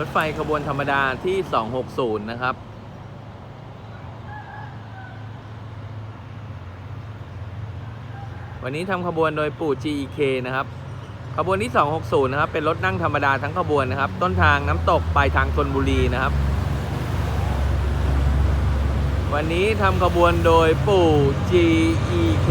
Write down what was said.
รถไฟขบวนธรรมดาที่ 260 นะครับ วันนี้ทำขบวนโดยปู่ GEK นะครับ ขบวนที่ 260 นะครับ เป็นรถนั่งธรรมดาทั้งขบวนนะครับ ต้นทางน้ำตก ปลายทางชนบุรีนะครับ วันนี้ทำขบวนโดยปู่ GEK